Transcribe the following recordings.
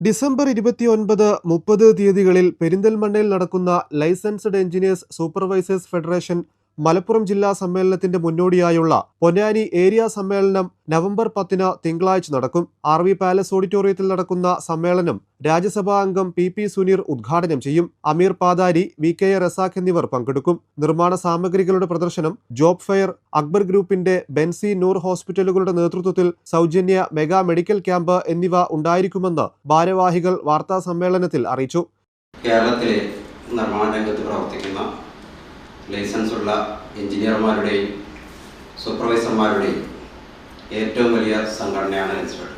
December ഇരുപത്തിയൊൻപത് മുപ്പത് തീയതികളിൽ പെരിന്തൽമണ്ണയിൽ നടക്കുന്ന licensed engineers supervisors federation Malappuram ജില്ലാ സമ്മേളനത്തിന്റെ മുന്നോടിയായുള്ള പൊന്നാനി ഏരിയ സമ്മേളനം നവംബർ പത്തിന് തിങ്കളാഴ്ച നടക്കും. ആർ വി പാലസ് ഓഡിറ്റോറിയത്തിൽ നടക്കുന്ന സമ്മേളനം രാജ്യസഭാ അംഗം പി പി സുനീർ ഉദ്ഘാടനം ചെയ്യും. അമീർ പാതാരി വി കെ റസാഖ് എന്നിവർ പങ്കെടുക്കും. നിർമ്മാണ സാമഗ്രികളുടെ പ്രദർശനം ജോബ് ഫെയർ അക്ബർ ഗ്രൂപ്പിന്റെ ബെൻസി നൂർ ഹോസ്പിറ്റലുകളുടെ നേതൃത്വത്തിൽ സൗജന്യ മെഗാ മെഡിക്കൽ ക്യാമ്പ് എന്നിവ ഉണ്ടായിരിക്കുമെന്ന് ഭാരവാഹികൾ വാർത്താ സമ്മേളനത്തിൽ അറിയിച്ചു. കേരളത്തിലെ നിർമ്മാണ രംഗത്ത് പ്രവർത്തിക്കുന്ന ലൈസൻസ് ഉള്ള എഞ്ചിനീയർമാരുടെയും സൂപ്പർവൈസർമാരുടെയും ഏറ്റവും വലിയ സംഘടനയാണ് എൻസിഡ്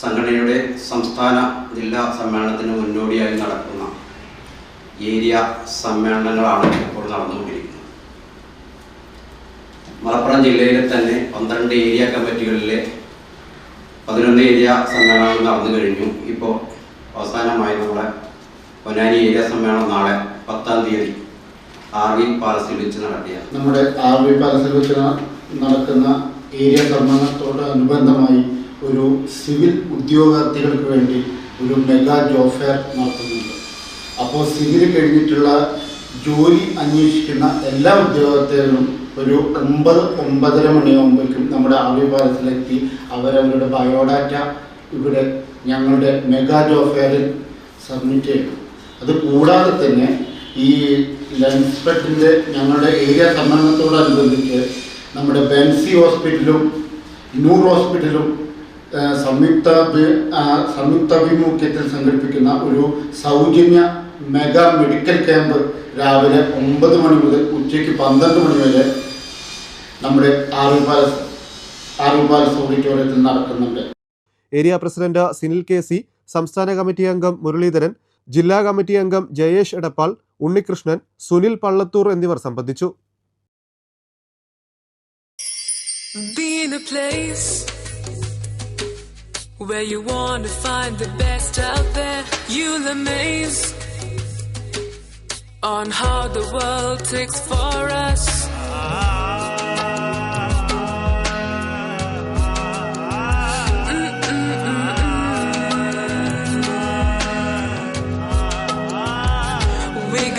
സംഘടനയുടെ സംസ്ഥാന ജില്ലാ സമ്മേളനത്തിന് മുന്നോടിയായി നടക്കുന്ന ഏരിയ സമ്മേളനങ്ങളാണ് ഇപ്പോൾ നടന്നുകൊണ്ടിരിക്കുന്നത്. മലപ്പുറം ജില്ലയിലെ തന്നെ പന്ത്രണ്ട് ഏരിയ കമ്മിറ്റികളിലെ പതിനൊന്ന് ഏരിയ സമ്മേളനങ്ങൾ നടന്നു കഴിഞ്ഞു. ഇപ്പോൾ അവസാനമായി നമ്മുടെ പൊന്നാനി ഏരിയ സമ്മേളനം നാളെ പത്താം തീയതി ആർ വി പാലസിൽ വെച്ച് നടത്തിയ നമ്മുടെ ആർ വി പാലസിൽ വെച്ച് നടക്കുന്ന ഏരിയ സമ്മേളനത്തോട് അനുബന്ധമായി ഒരു സിവിൽ ഉദ്യോഗാർത്ഥികൾക്ക് വേണ്ടി ഒരു മെഗാ ജോബ് ഫെയർ നടത്തുന്നുണ്ട്. അപ്പോൾ സിവിൽ കഴിഞ്ഞിട്ടുള്ള ജോലി അന്വേഷിക്കുന്ന എല്ലാ ഉദ്യോഗാർത്ഥികളും ഒരു ഒമ്പത് ഒമ്പതര മണിയാകുമ്പോഴേക്കും നമ്മുടെ ആർ വി പാലസിലെത്തി. അവരവരുടെ ബയോഡാറ്റ ഇവിടെ ഞങ്ങളുടെ മെഗാ ജോബ് ഫെയറിൽ സബ്മിറ്റ് ചെയ്യണം. അത് കൂടാതെ തന്നെ ഈ ലൻസ്പെറ്റിന്റെ ഞങ്ങളുടെ ഏരിയ സമ്മേളനത്തോടനുബന്ധിച്ച് നമ്മുടെ ബെൻസി ഹോസ്പിറ്റലും നൂർ ഹോസ്പിറ്റലും സംയുക്ത സംയുക്താഭിമുഖ്യത്തിൽ സംഘടിപ്പിക്കുന്ന ഒരു സൗജന്യ മെഗാ മെഡിക്കൽ ക്യാമ്പ് രാവിലെ ഒമ്പത് മണി മുതൽ ഉച്ചയ്ക്ക് പന്ത്രണ്ട് മണി വരെ നമ്മുടെ ആറു പാലസ് ആറു പാലസ് ഓഡിറ്റോറിയത്തിൽ നടക്കുന്നുണ്ട്. Area president Sinil K C സംസ്ഥാന കമ്മിറ്റി അംഗം മുരളീധരൻ ജില്ലാ കമ്മിറ്റി അംഗം ജയേഷ് എടപ്പാൾ ഉണ്ണികൃഷ്ണൻ സുനിൽ പള്ളത്തൂർ എന്നിവർ സംബന്ധിച്ചു Be a place where you want to find the best out there. You'll amaze on how the world takes for us.